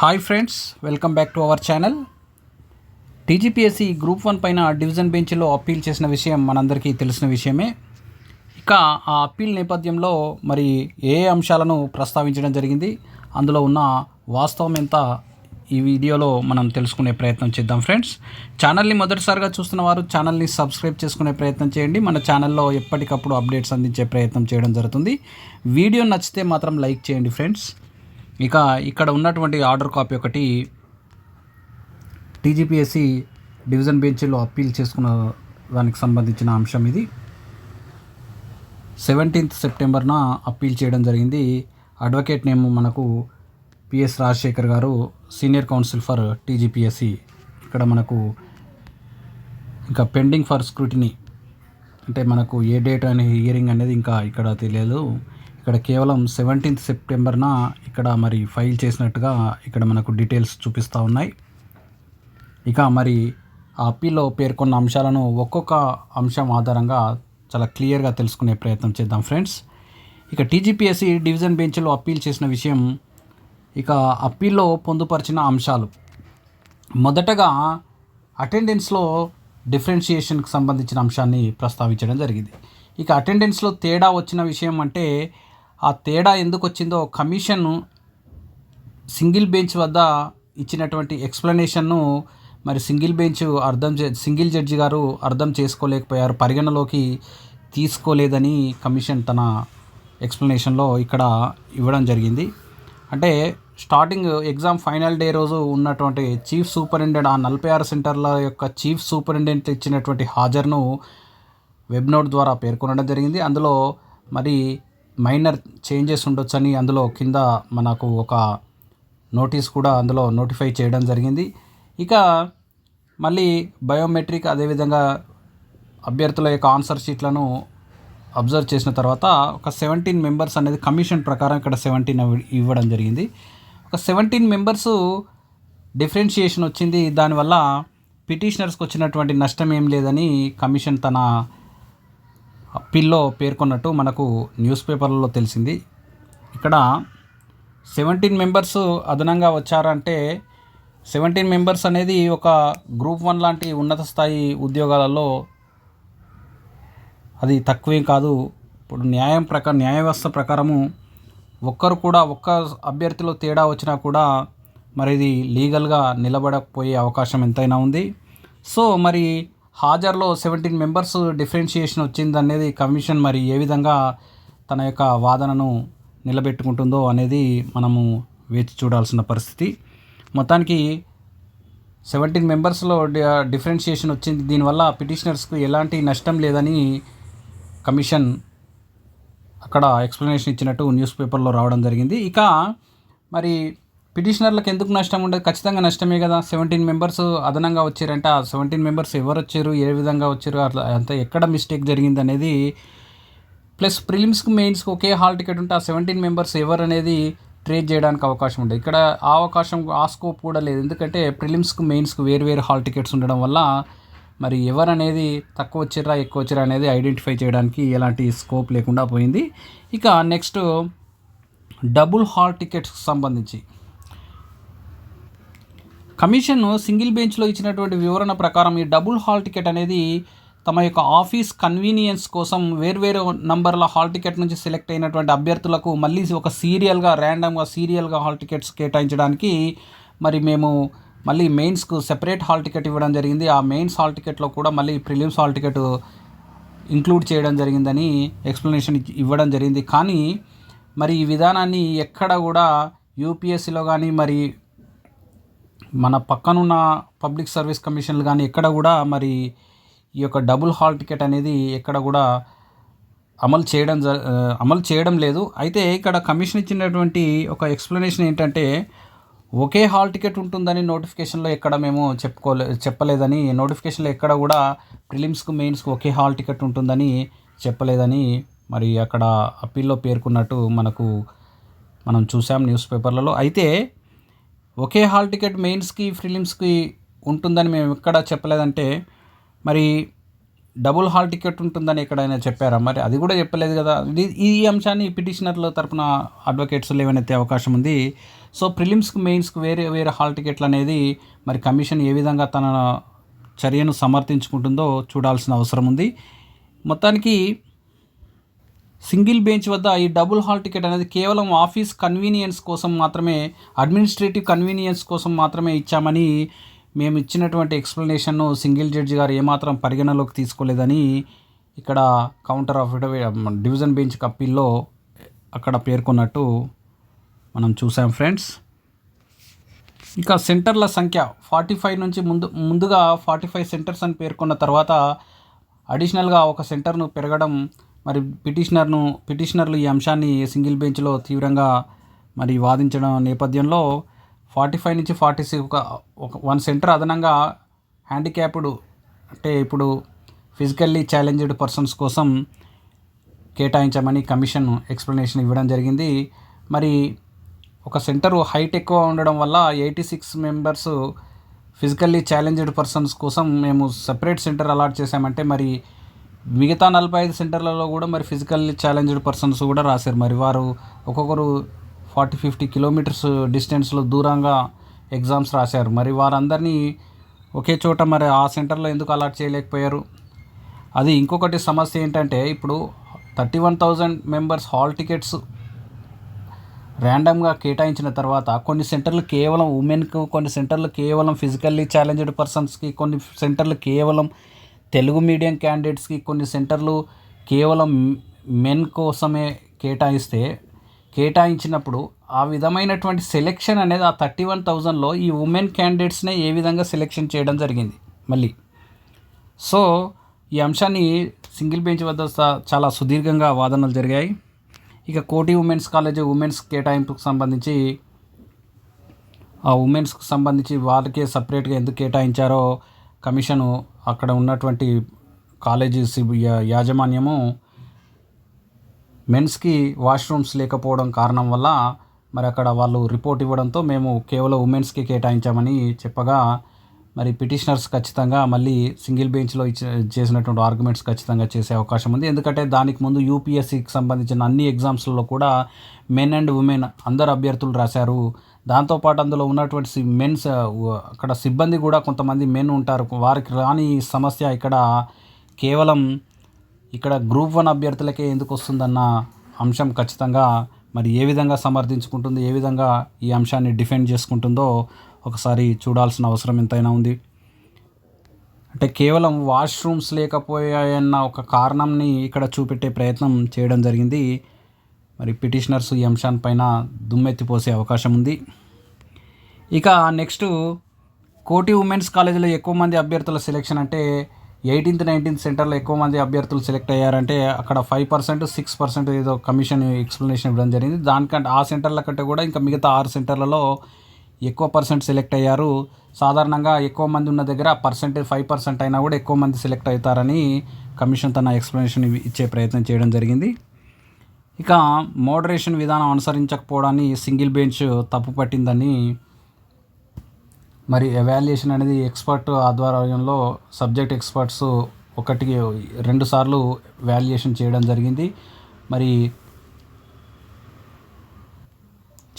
Hi friends welcome back to our channel TGPSC group one పైన division బెంచ్లో appeal చేసిన విషయం మనందరికీ తెలిసిన విషయమే. ఇక ఆ అప్పీల్ నేపథ్యంలో మరి ఏ అంశాలను ప్రస్తావించడం జరిగింది అందులో ఉన్న వాస్తవం ఎంత ఈ వీడియోలో మనం తెలుసుకునే ప్రయత్నం చేద్దాం ఫ్రెండ్స్ ఛానల్ని మొదటిసారిగా చూస్తున్న వారు ఛానల్ని సబ్స్క్రైబ్ చేసుకునే ప్రయత్నం చేయండి. మన ఛానల్లో ఎప్పటికప్పుడు అప్డేట్స్ అందించే ప్రయత్నం చేయడం జరుగుతుంది. వీడియో నచ్చితే మాత్రం లైక్ చేయండి ఫ్రెండ్స్ ఇక ఇక్కడ ఉన్నటువంటి ఆర్డర్ కాపీ ఒకటి టీజీపీఎస్సి డివిజన్ బెంచ్లో అప్పీల్ చేసుకున్న దానికి సంబంధించిన అంశం ఇది. సెవెంటీన్త్ సెప్టెంబర్న అప్పీల్ చేయడం జరిగింది. అడ్వకేట్ నేమ్ మనకు పిఎస్ రాజశేఖర్ గారు సీనియర్ కౌన్సిల్ ఫర్ టీజీపీఎస్సి. ఇక్కడ మనకు ఇంకా పెండింగ్ ఫర్ స్క్రూటినీ అంటే మనకు ఏ డేట్ అనే హియరింగ్ అనేది ఇంకా ఇక్కడ తెలియదు. ఇక్కడ కేవలం సెవెంటీన్త్ సెప్టెంబర్న ఇక్కడ మరి ఫైల్ చేసినట్టుగా ఇక్కడ మనకు డీటెయిల్స్ చూపిస్తూ ఉన్నాయి. ఇక మరి ఆ అప్పీల్లో పేర్కొన్న అంశాలను ఒక్కొక్క అంశం ఆధారంగా చాలా క్లియర్గా తెలుసుకునే ప్రయత్నం చేద్దాం ఫ్రెండ్స్. ఇక టీజీపీఎస్సీ డివిజన్ బెంచ్లో అప్పీల్ చేసిన విషయం ఇక అప్పీల్లో పొందుపరిచిన అంశాలు. మొదటగా అటెండెన్స్లో డిఫరెన్షియేషన్కి సంబంధించిన అంశాన్ని ప్రస్తావించడం జరిగింది. ఇక అటెండెన్స్లో తేడా వచ్చిన విషయం అంటే ఆ తేడా ఎందుకు వచ్చిందో కమిషన్ సింగిల్ బెంచ్ వద్ద ఇచ్చినటువంటి ఎక్స్ప్లెనేషన్ను మరి సింగిల్ బెంచ్ అర్థం చే సింగిల్ జడ్జి గారు అర్థం చేసుకోలేకపోయారు పరిగణలోకి తీసుకోలేదని కమిషన్ తన ఎక్స్ప్లెనేషన్లో ఇక్కడ ఇవ్వడం జరిగింది. అంటే స్టార్టింగ్ ఎగ్జామ్ ఫైనల్ డే రోజు ఉన్నటువంటి చీఫ్ సూపరింటెండెంట్ ఆ నలభై ఆరు సెంటర్ల యొక్క చీఫ్ సూపరింటెండెంట్ ఇచ్చినటువంటి హాజరును వెబ్ నోట్ ద్వారా పేర్కొనడం జరిగింది. అందులో మరి మైనర్ చేంజెస్ ఉండొచ్చని అందులో కింద మనకు ఒక నోటీస్ కూడా అందులో నోటిఫై చేయడం జరిగింది. ఇక మళ్ళీ బయోమెట్రిక్ అదేవిధంగా అభ్యర్థుల యొక్క ఆన్సర్ షీట్లను అబ్జర్వ్ చేసిన తర్వాత ఒక సెవెంటీన్ మెంబర్స్ అనేది కమిషన్ ప్రకారం ఇక్కడ సెవెంటీన్ ఇవ్వడం జరిగింది. ఒక సెవెంటీన్ మెంబర్స్ డిఫరెన్షియేషన్ వచ్చింది. దానివల్ల పిటిషనర్స్కి వచ్చినటువంటి నష్టం ఏం లేదని కమిషన్ తన అప్పీల్లో పేర్కొన్నట్టు మనకు న్యూస్ పేపర్లలో తెలిసింది. ఇక్కడ సెవెంటీన్ మెంబర్స్ అదనంగా వచ్చారంటే సెవెంటీన్ మెంబర్స్ అనేది ఒక గ్రూప్ వన్ లాంటి ఉన్నత స్థాయి ఉద్యోగాలలో అది తక్కువేం కాదు. ఇప్పుడు న్యాయం ప్రకారం న్యాయ వ్యవస్థ ప్రకారము ఒక్కరు కూడా ఒక్క అభ్యర్థిలో తేడా వచ్చినా కూడా మరి ఇది లీగల్గా నిలబడకపోయే అవకాశం ఎంతైనా ఉంది. సో మరి హాజర్లో సెవెంటీన్ మెంబర్స్ డిఫరెన్షియేషన్ వచ్చింది అనేది కమిషన్ మరి ఏ విధంగా తన యొక్క వాదనను నిలబెట్టుకుంటుందో అనేది మనము వేచి చూడాల్సిన పరిస్థితి. మొత్తానికి సెవెంటీన్ మెంబర్స్లో డిఫరెన్షియేషన్ వచ్చింది. దీనివల్ల పిటిషనర్స్కు ఎలాంటి నష్టం లేదని కమిషన్ అక్కడ ఎక్స్ప్లెనేషన్ ఇచ్చినట్టు న్యూస్ పేపర్లో రావడం జరిగింది. ఇక మరి పిటిషనర్లకు ఎందుకు నష్టం ఉండదు? ఖచ్చితంగా నష్టమే కదా. సెవెంటీన్ మెంబర్స్ అదనంగా వచ్చారంటే. ఆ సెవెంటీన్ మెంబర్స్ ఎవరు వచ్చారు? ఏ విధంగా వచ్చారు? అట్లా అంత ఎక్కడ మిస్టేక్ జరిగింది అనేది ప్లస్ ప్రిలిమ్స్కి మెయిన్స్కి ఒకే హాల్ టికెట్ ఉంటే ఆ సెవెంటీన్ మెంబర్స్ ఎవరు అనేది ట్రేడ్ చేయడానికి అవకాశం ఉండదు. ఇక్కడ ఆ అవకాశం ఆ స్కోప్ కూడా లేదు. ఎందుకంటే ప్రిలిమ్స్కి మెయిన్స్కి వేరు వేరు హాల్ టికెట్స్ ఉండడం వల్ల మరి ఎవరు అనేది తక్కువ వచ్చిరా ఎక్కువ వచ్చిరా అనేది ఐడెంటిఫై చేయడానికి ఎలాంటి స్కోప్ లేకుండా పోయింది. ఇక నెక్స్ట్ డబుల్ హాల్ టికెట్స్కి సంబంధించి. కమిషన్ సింగిల్ బెంచ్లో ఇచ్చినటువంటి వివరణ ప్రకారం ఈ డబుల్ హాల్ టికెట్ అనేది తమ యొక్క ఆఫీస్ కన్వీనియన్స్ కోసం వేర్వేరు నంబర్ల హాల్ టికెట్ నుంచి సెలెక్ట్ అయినటువంటి అభ్యర్థులకు మళ్ళీ ఒక సీరియల్గా ర్యాండమ్గా సీరియల్గా హాల్ టికెట్స్ కేటాయించడానికి మరి మేము మళ్ళీ మెయిన్స్కు సెపరేట్ హాల్ టికెట్ ఇవ్వడం జరిగింది. ఆ మెయిన్స్ హాల్ టికెట్లో కూడా మళ్ళీ ప్రిలిమ్స్ హాల్ టికెట్ ఇంక్లూడ్ చేయడం జరిగిందని ఎక్స్ప్లెనేషన్ ఇవ్వడం జరిగింది. కానీ మరి ఈ విధానాన్ని ఎక్కడ కూడా యూపీఎస్సీలో కానీ మరి మన పక్కనున్న పబ్లిక్ సర్వీస్ కమిషన్లు కానీ ఎక్కడ కూడా మరి ఈ యొక్క డబుల్ హాల్ టికెట్ అనేది ఎక్కడ కూడా అమలు చేయడం జ అమలు చేయడం లేదు. అయితే ఇక్కడ కమిషన్ ఇచ్చినటువంటి ఒక ఎక్స్ప్లెనేషన్ ఏంటంటే ఒకే హాల్ టికెట్ ఉంటుందని నోటిఫికేషన్లో ఎక్కడ మేము చెప్పుకోలే చెప్పలేదని నోటిఫికేషన్లో ఎక్కడ కూడా ప్రిలిమ్స్కు మెయిన్స్కు ఒకే హాల్ టికెట్ ఉంటుందని చెప్పలేదని మరి అక్కడ అప్పీల్లో పేర్కొన్నట్టు మనకు మనం చూసాం న్యూస్ పేపర్లలో. అయితే ఒకే హాల్ టికెట్ మెయిన్స్కి ప్రిలిమ్స్కి ఉంటుందని మేము ఎక్కడ చెప్పలేదంటే మరి డబుల్ హాల్ టికెట్ ఉంటుందని ఎక్కడైనా చెప్పారా? మరి అది కూడా చెప్పలేదు కదా. ఇది- ఈ అంశాన్ని పిటిషనర్ల తరపున అడ్వకేట్స్ లేవనెత్తే అవకాశం ఉంది. సో ప్రిలిమ్స్కి మెయిన్స్కి వేరే వేరే హాల్ టికెట్లు అనేది మరి కమిషన్ ఏ విధంగా తన చర్యను సమర్థించుకుంటుందో చూడాల్సిన అవసరం ఉంది. మొత్తానికి సింగిల్ బెంచ్ వద్ద ఈ డబుల్ హాల్ టికెట్ అనేది కేవలం ఆఫీస్ కన్వీనియన్స్ కోసం మాత్రమే అడ్మినిస్ట్రేటివ్ కన్వీనియన్స్ కోసం మాత్రమే ఇచ్చామని మేము ఇచ్చినటువంటి ఎక్స్ప్లెనేషన్ను సింగిల్ జడ్జి గారు ఏమాత్రం పరిగణలోకి తీసుకోలేదని ఇక్కడ కౌంటర్ ఆఫ్ డివిజన్ బెంచ్ అప్పీల్లో అక్కడ పేర్కొన్నట్టు మనం చూసాం ఫ్రెండ్స్. ఇంకా సెంటర్ల సంఖ్య ఫార్టీ ఫైవ్ నుంచి ముందు ముందుగా ఫార్టీ ఫైవ్ సెంటర్స్ అని పేర్కొన్న తర్వాత అడిషనల్గా ఒక సెంటర్ను పెరగడం మరి పిటిషనర్ను పిటిషనర్లు ఈ అంశాన్ని సింగిల్ బెంచ్లో తీవ్రంగా మరి వాదించడం నేపథ్యంలో ఫార్టీ ఫైవ్ నుంచి ఫార్టీ సిక్స్ ఒక ఒక వన్ సెంటర్ అదనంగా హ్యాండిక్యాప్డ్ అంటే ఇప్పుడు ఫిజికల్లీ ఛాలెంజ్డ్ పర్సన్స్ కోసం కేటాయించామని కమిషన్ ఎక్స్ప్లెనేషన్ ఇవ్వడం జరిగింది. మరి ఒక సెంటర్ హైట్ ఎక్కువ ఉండడం వల్ల eighty six members physically challenged persons కోసం మేము సపరేట్ సెంటర్ అలాట్ చేశామంటే మరి మిగతా నలభై ఐదు సెంటర్లలో కూడా మరి ఫిజికల్లీ ఛాలెంజ్డ్ పర్సన్స్ కూడా రాశారు. మరి వారు ఒక్కొక్కరు ఫార్టీ ఫిఫ్టీ కిలోమీటర్స్ డిస్టెన్స్లో దూరంగా ఎగ్జామ్స్ రాశారు. మరి వారందరినీ ఒకే చోట మరి ఆ సెంటర్లో ఎందుకు అలాట్ చేయలేకపోయారు? అది ఇంకొకటి సమస్య ఏంటంటే ఇప్పుడు thirty one thousand members hall tickets ర్యాండమ్గా కేటాయించిన తర్వాత కొన్ని సెంటర్లు కేవలం ఉమెన్కు కొన్ని సెంటర్లు కేవలం ఫిజికల్లీ ఛాలెంజ్డ్ పర్సన్స్కి కొన్ని సెంటర్లు కేవలం తెలుగు మీడియం క్యాండిడేట్స్కి కొన్ని సెంటర్లు కేవలం మెన్ కోసమే కేటాయిస్తే కేటాయించినప్పుడు ఆ విధమైనటువంటి సెలెక్షన్ అనేది ఆ థర్టీ వన్ థౌజండ్లో ఈ ఉమెన్ క్యాండిడేట్స్నే ఏ విధంగా సెలెక్షన్ చేయడం జరిగింది మళ్ళీ. సో ఈ అంశాన్ని సింగిల్ బెంచ్ వద్ద చాలా సుదీర్ఘంగా వాదనలు జరిగాయి. ఇక కోటి ఉమెన్స్ కాలేజ్ ఉమెన్స్ కేటాయింపుకు సంబంధించి ఆ ఉమెన్స్కి సంబంధించి వాళ్ళకే సపరేట్గా ఎందుకు కేటాయించారో కమిషను అక్కడ ఉన్నటువంటి కాలేజీ యాజమాన్యము మెన్స్కి వాష్రూమ్స్ లేకపోవడం కారణం వల్ల మరి అక్కడ వాళ్ళు రిపోర్ట్ ఇవ్వడంతో మేము కేవలం ఉమెన్స్కి కేటాయించామని చెప్పగా మరి పిటిషనర్స్ ఖచ్చితంగా మళ్ళీ సింగిల్ బెంచ్లో ఇచ్చి చేసినటువంటి ఆర్గ్యుమెంట్స్ ఖచ్చితంగా చేసే అవకాశం ఉంది. ఎందుకంటే దానికి ముందు యూపీఎస్సికి సంబంధించిన అన్ని ఎగ్జామ్స్లలో కూడా మెన్ అండ్ ఉమెన్ అందరు అభ్యర్థులు రాశారు. దాంతోపాటు అందులో ఉన్నటువంటి సి- మెన్స్ అక్కడ సిబ్బంది కూడా కొంతమంది మెన్ ఉంటారు. వారికి రాని సమస్య ఇక్కడ కేవలం ఇక్కడ గ్రూప్ వన్ అభ్యర్థులకే ఎందుకు వస్తుందన్న అంశం ఖచ్చితంగా మరి ఏ విధంగా సమర్థించుకుంటుంది ఏ విధంగా ఈ అంశాన్ని డిఫెండ్ చేసుకుంటుందో ఒకసారి చూడాల్సిన అవసరం ఎంతైనా ఉంది. అంటే కేవలం వాష్రూమ్స్ లేకపోయాయన్న ఒక కారణంని ఇక్కడ చూపెట్టే ప్రయత్నం చేయడం జరిగింది. మరి పిటిషనర్స్ ఈ అంశాన్పైన దుమ్మెత్తిపోసే అవకాశం ఉంది. ఇక నెక్స్ట్ కోటి ఉమెన్స్ కాలేజీలో ఎక్కువ మంది అభ్యర్థుల సెలెక్షన్ అంటే ఎయిటీన్త్ నైన్టీన్త్ సెంటర్లో ఎక్కువ మంది అభ్యర్థులు సెలెక్ట్ అయ్యారంటే అక్కడ ఫైవ్ పర్సెంట్ సిక్స్ పర్సెంట్ ఏదో కమిషన్ ఎక్స్ప్లెనేషన్ ఇవ్వడం జరిగింది. దానికంటే ఆ సెంటర్ల కంటే కూడా ఇంకా మిగతా ఆరు సెంటర్లలో ఎక్కువ పర్సెంట్ సెలెక్ట్ అయ్యారు. సాధారణంగా ఎక్కువ మంది ఉన్న దగ్గర పర్సెంటేజ్ ఫైవ్ పర్సెంట్ అయినా కూడా ఎక్కువ మంది సెలెక్ట్ అవుతారని కమిషన్ తన ఎక్స్ప్లెనేషన్ ఇచ్చే ప్రయత్నం చేయడం జరిగింది. ఇక మోడరేషన్ విధానం అనుసరించకపోవడాన్ని సింగిల్ బెంచ్ తప్పు పట్టిందని మరి ఎవాల్యుయేషన్ అనేది ఎక్స్పర్ట్ ఆధ్వర్యంలో సబ్జెక్ట్ ఎక్స్పర్ట్స్ ఒకటికి రెండు సార్లు వాల్యుయేషన్ చేయడం జరిగింది. మరి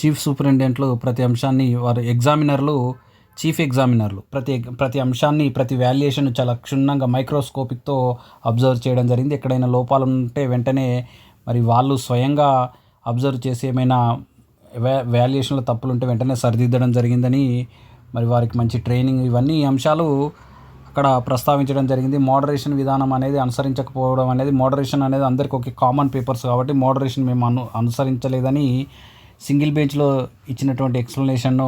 చీఫ్ సూపరింటెండెంట్లు ప్రతి అంశాన్ని వారు ఎగ్జామినర్లు చీఫ్ ఎగ్జామినర్లు ప్రతి ప్రతి అంశాన్ని ప్రతి వాల్యుయేషన్ చాలా క్షుణ్ణంగా మైక్రోస్కోపిక్తో అబ్జర్వ్ చేయడం జరిగింది. ఎక్కడైనా లోపాలు ఉంటే వెంటనే మరి వాళ్ళు స్వయంగా అబ్జర్వ్ చేసి ఏమైనా వ్యా వాల్యుయేషన్లో తప్పులు ఉంటే వెంటనే సరిదిద్దడం జరిగిందని మరి వారికి మంచి ట్రైనింగ్ ఇవన్నీ అంశాలు అక్కడ ప్రస్తావించడం జరిగింది. మోడరేషన్ విధానం అనేది అనుసరించకపోవడం అనేది మోడరేషన్ అనేది అందరికి ఒక కామన్ పేపర్స్ కాబట్టి మోడరేషన్ మేము అను అనుసరించలేదని సింగిల్ బెంచ్లో ఇచ్చినటువంటి ఎక్స్ప్లెనేషన్ను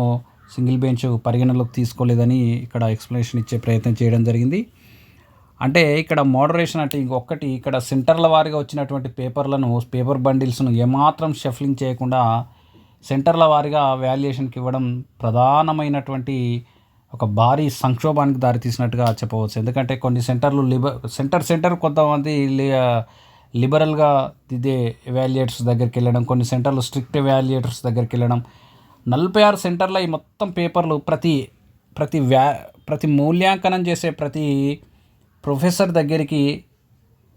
సింగిల్ బెంచ్ పరిగణలోకి తీసుకోలేదని ఇక్కడ ఎక్స్ప్లెనేషన్ ఇచ్చే ప్రయత్నం చేయడం జరిగింది. అంటే ఇక్కడ మోడరేషన్ అంటే ఇంకొకటి ఇక్కడ సెంటర్ల వారీగా వచ్చినటువంటి పేపర్లను పేపర్ బండిల్స్ను ఏమాత్రం షఫ్లింగ్ చేయకుండా సెంటర్ల వారీగా వాల్యుయేషన్కి ఇవ్వడం ప్రధానమైనటువంటి ఒక భారీ సంక్షోభానికి దారితీసినట్టుగా చెప్పవచ్చు. ఎందుకంటే కొన్ని సెంటర్లు లిబర్ సెంటర్ సెంటర్ కొంతమంది లిబరల్గా దిద్దే ఎవాల్యుయేటర్స్ దగ్గరికి వెళ్ళడం కొన్ని సెంటర్లు స్ట్రిక్ట్ ఎవాల్యుయేటర్స్ దగ్గరికి వెళ్ళడం. నలభై ఆరు సెంటర్ల ఈ మొత్తం పేపర్లు ప్రతి ప్రతి వ్యా ప్రతి మూల్యాంకనం చేసే ప్రతి ప్రొఫెసర్ దగ్గరికి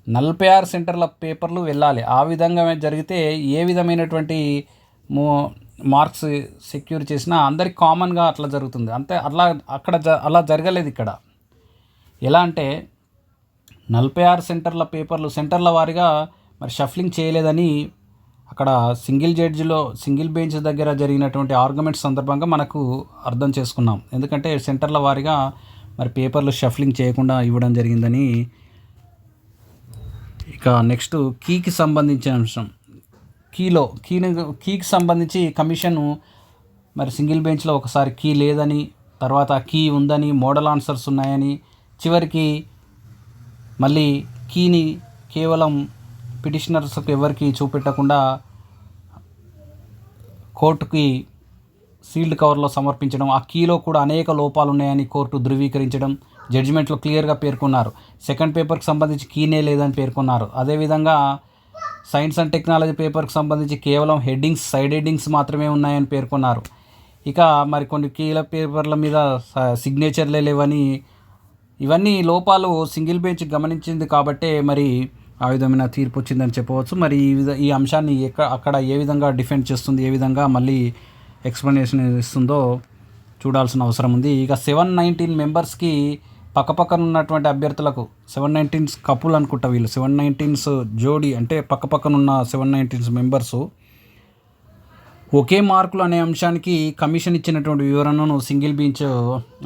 నలభై ఆరు సెంటర్ల పేపర్లు వెళ్ళాలి. ఆ విధంగా జరిగితే ఏ విధమైనటువంటి మార్క్స్ సెక్యూర్ చేసినా అందరికి కామన్గా అట్లా జరుగుతుంది. అంతే అట్లా అక్కడ జ అలా జరగలేదు ఇక్కడ. ఎలా అంటే నలభై ఆరు సెంటర్ల పేపర్లు సెంటర్ల వారిగా మరి షఫ్లింగ్ చేయలేదని అక్కడ సింగిల్ జడ్జిలో సింగిల్ బెంచ్ దగ్గర జరిగినటువంటి ఆర్గ్యుమెంట్స్ సందర్భంగా మనకు అర్థం చేసుకున్నాం. ఎందుకంటే సెంటర్ల వారిగా మరి పేపర్లు షఫ్లింగ్ చేయకుండా ఇవ్వడం జరిగిందని ఇక నెక్స్ట్ కీకి సంబంధించిన అంశం. కీలో కీని కీకి సంబంధించి కమిషన్ మరి సింగిల్ బెంచ్లో ఒకసారి కీ లేదని తర్వాత కీ ఉందని మోడల్ ఆన్సర్స్ ఉన్నాయని చివరికి మళ్ళీ కీని కేవలం పిటిషనర్స్కి ఎవరికి చూపెట్టకుండా కోర్టుకి సీల్డ్ కవర్లో సమర్పించడం ఆ కీలో కూడా అనేక లోపాలు ఉన్నాయని కోర్టు ధృవీకరించడం జడ్జిమెంట్లో క్లియర్గా పేర్కొన్నారు. సెకండ్ పేపర్కి సంబంధించి కీనే లేదని పేర్కొన్నారు. అదేవిధంగా సైన్స్ అండ్ టెక్నాలజీ పేపర్కి సంబంధించి కేవలం హెడ్డింగ్స్ సైడ్ హెడ్డింగ్స్ మాత్రమే ఉన్నాయని పేర్కొన్నారు. ఇక మరి కొన్ని కీల పేపర్ల మీద సిగ్నేచర్లే లేవని ఇవన్నీ లోపాలు సింగిల్ బెంచ్ గమనించింది కాబట్టే మరి ఆ విధమైన తీర్పు వచ్చిందని చెప్పవచ్చు. మరి ఈ విధ ఈ అంశాన్ని ఎక్క అక్కడ ఏ విధంగా డిఫెండ్ చేస్తుంది ఏ విధంగా మళ్ళీ ఎక్స్ప్లెనేషన్ ఇస్తుందో చూడాల్సిన అవసరం ఉంది. ఇక సెవెన్ నైన్టీన్ మెంబర్స్కి పక్కపక్కన ఉన్నటువంటి అభ్యర్థులకు సెవెన్ నైన్టీన్స్ కపుల్ అనుకుంటా వీళ్ళు. సెవెన్ నైన్టీన్స్ జోడీ అంటే పక్కపక్కన ఉన్న సెవెన్ నైన్టీన్స్ మెంబర్సు ఒకే మార్కులు అనే అంశానికి కమిషన్ ఇచ్చినటువంటి వివరణను సింగిల్ బెంచ్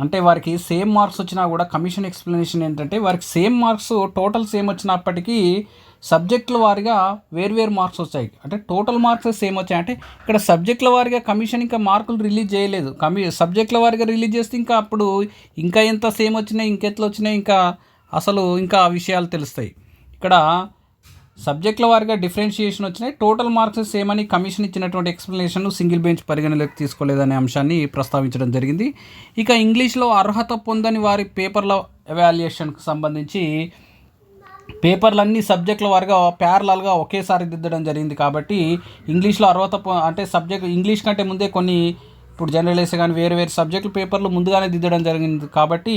అంటే వారికి సేమ్ మార్క్స్ వచ్చినా కూడా కమిషన్ ఎక్స్ప్లెనేషన్ ఏంటంటే వారికి సేమ్ మార్క్స్ టోటల్ సేమ్ వచ్చినప్పటికీ సబ్జెక్టుల వారిగా వేర్వేరు మార్క్స్ వచ్చాయి. అంటే టోటల్ మార్క్స్ సేమ్ వచ్చాయి. అంటే ఇక్కడ సబ్జెక్టుల వారిగా కమిషన్ ఇంకా మార్కులు రిలీజ్ చేయలేదు. కమి సబ్జెక్టుల వారిగా రిలీజ్ చేస్తే ఇంకా అప్పుడు ఇంకా ఎంత సేమ్ వచ్చినాయి ఇంకెట్లా వచ్చినాయి ఇంకా అసలు ఇంకా ఆ విషయాలు తెలుస్తాయి. ఇక్కడ సబ్జెక్టుల వారిగా డిఫరెన్షియేషన్ వచ్చినాయి. టోటల్ మార్క్స్ సేమ్ అని కమిషన్ ఇచ్చినటువంటి ఎక్స్ప్లెనేషన్ సింగిల్ బెంచ్ పరిగణలోకి తీసుకోలేదనే అంశాన్ని ప్రస్తావించడం జరిగింది. ఇక ఇంగ్లీష్లో అర్హత పొందని వారి పేపర్ల ఎవాల్యుయేషన్కి సంబంధించి పేపర్లన్నీ సబ్జెక్టుల వారిగా ప్యారలల్గా ఒకేసారి దిద్దడం జరిగింది కాబట్టి ఇంగ్లీష్లో అర్హత అంటే సబ్జెక్ట్ ఇంగ్లీష్ కంటే ముందే కొన్ని ఇప్పుడు జనరలైజ్ కానీ వేరే వేరే సబ్జెక్టుల పేపర్లు ముందుగానే దిద్దడం జరిగింది కాబట్టి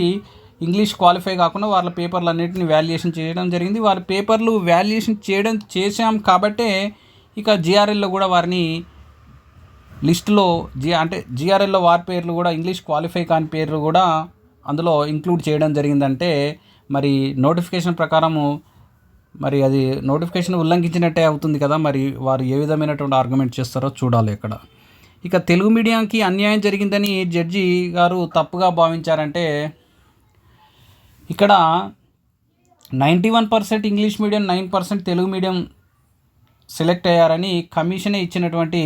ఇంగ్లీష్ క్వాలిఫై కాకుండా వాళ్ళ పేపర్లు అన్నింటిని వాల్యుయేషన్ చేయడం జరిగింది. వాళ్ళ పేపర్లు వాల్యుయేషన్ చేయడం చేశాం కాబట్టే ఇక జిఆర్ఎల్లో కూడా వారిని లిస్టులో జి అంటే జిఆర్ఎల్లో వారి పేర్లు కూడా ఇంగ్లీష్ క్వాలిఫై కాని పేర్లు కూడా అందులో ఇంక్లూడ్ చేయడం జరిగిందంటే మరి నోటిఫికేషన్ ప్రకారము మరి అది నోటిఫికేషన్ ఉల్లంఘించినట్టే అవుతుంది కదా మరి వారు ఏ విధమైనటువంటి ఆర్గ్యుమెంట్ చేస్తారో చూడాలి ఇక్కడ. ఇక తెలుగు మీడియంకి అన్యాయం జరిగిందని జడ్జి గారు తప్పుగా భావించారంటే ఇక్కడ ninety one percent English medium nine percent Telugu medium select అయ్యారని కమిషనే ఇచ్చినటువంటి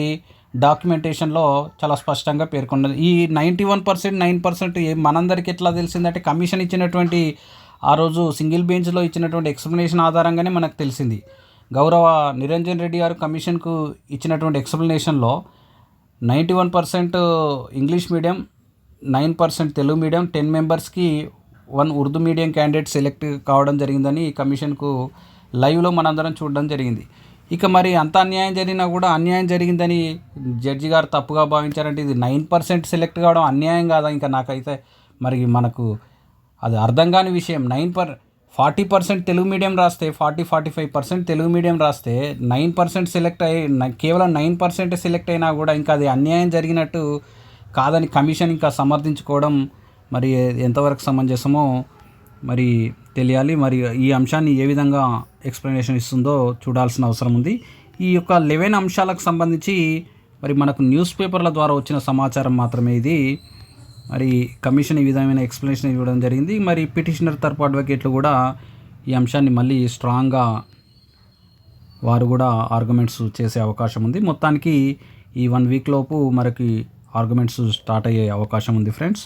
డాక్యుమెంటేషన్లో చాలా స్పష్టంగా పేర్కొన్నది. ఈ ninety one percent nine percent మనందరికి ఎట్లా తెలిసిందంటే కమిషన్ ఇచ్చినటువంటి ఆ రోజు సింగిల్ బెంచ్లో ఇచ్చినటువంటి ఎక్స్ప్లెనేషన్ ఆధారంగానే మనకు తెలిసింది. గౌరవ నిరంజన్ రెడ్డి గారు కమిషన్కు ఇచ్చినటువంటి ఎక్స్ప్లెనేషన్లో ninety one percent English medium nine percent Telugu medium ten మెంబర్స్కి one Urdu medium candidate select కావడం జరిగిందని ఈ కమిషన్కు లైవ్లో మనందరం చూడడం జరిగింది. ఇక మరి అంత అన్యాయం జరిగినా కూడా అన్యాయం జరిగిందని జడ్జి గారు తప్పుగా భావించారంటే ఇది నైన్ పర్సెంట్ సెలెక్ట్ కావడం అన్యాయం కాదా? ఇంకా నాకైతే మరి మనకు అది అర్థం కాని విషయం. Nine per forty percent Telugu medium రాస్తే forty forty five percent Telugu medium రాస్తే నైన్ పర్సెంట్ సెలెక్ట్ అయ్యి కేవలం నైన్ పర్సెంట్ సెలెక్ట్ అయినా కూడా ఇంకా అది అన్యాయం జరిగినట్టు కాదని కమిషన్ ఇంకా సమర్థించుకోవడం మరి ఎంతవరకు సమంజసమో మరి తెలియాలి. మరి ఈ అంశాన్ని ఏ విధంగా ఎక్స్ప్లెనేషన్ ఇస్తుందో చూడాల్సిన అవసరం ఉంది. ఈ యొక్క లెవెన్ అంశాలకు సంబంధించి మరి మనకు న్యూస్ పేపర్ల ద్వారా వచ్చిన సమాచారం మాత్రమే ఇది. మరి కమిషన్ ఈ విధమైన ఎక్స్ప్లెనేషన్ ఇవ్వడం జరిగింది. మరి పిటిషనర్ తరపు అడ్వకేట్లు కూడా ఈ అంశాన్ని మళ్ళీ స్ట్రాంగ్గా వారు కూడా ఆర్గ్యుమెంట్స్ చేసే అవకాశం ఉంది. మొత్తానికి ఈ వన్ వీక్ లోపు మనకి ఆర్గ్యుమెంట్స్ స్టార్ట్ అయ్యే అవకాశం ఉంది ఫ్రెండ్స్.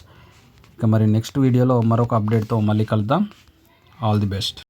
ఇక మరి నెక్స్ట్ వీడియోలో మరొక అప్డేట్తో మళ్ళీ కలుద్దాం. All the best.